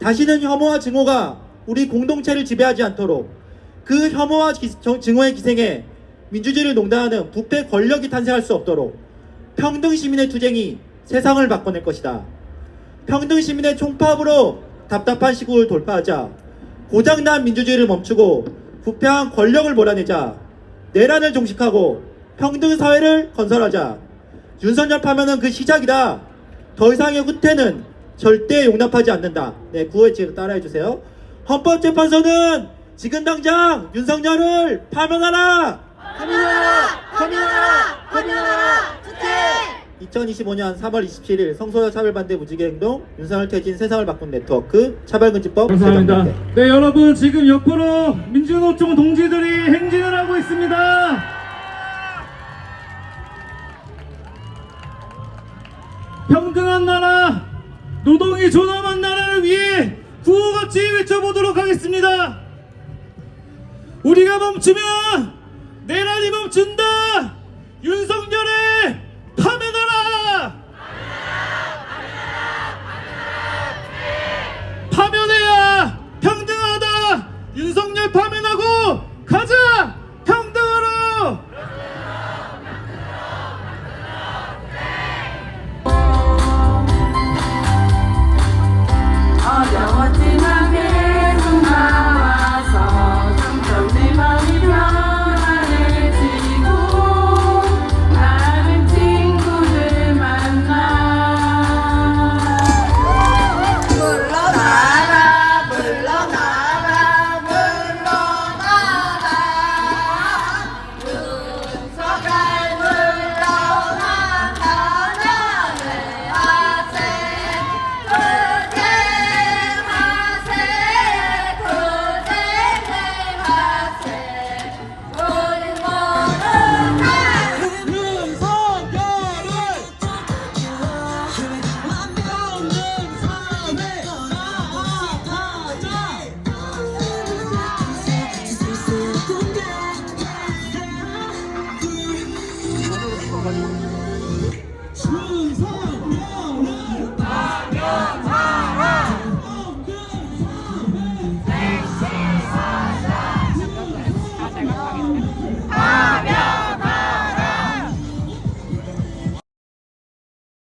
다시는 혐오와 증오가 우리 공동체를 지배하지 않도록 그 혐오와 기- 정- 증오의 기생에 민주주의를 농단하는 부패 권력이 탄생할 수 없도록 평등 시민의 투쟁이 세상을 바꿔낼 것이다. 평등 시민의 총파업으로 답답한 시국을 돌파하자 고장난 민주주의를 멈추고 부패한 권력을 몰아내자 내란을 종식하고 평등 사회를 건설하자 윤석열 파면은 그 시작이다. 더 이상의 후퇴는 절대 용납하지 않는다. 네, 구호에 지금 따라해 주세요. 헌법재판소는 지금 당장 윤석열을 파면하라. 파면하라. 파면하라. 파면하라. 2025년 3월 27일 성소여 차별반대 무지개 행동 윤석열 퇴진 세상을 바꾼 네트워크 차별금지법 감사합니다. 네, 여러분 지금 옆으로 민주노총 동지들이 행진을 하고 있습니다. 평등한 나라, 노동이 존엄한 나라를 위해 구호같이 외쳐보도록 하겠습니다. 우리가 멈추면 欢迎。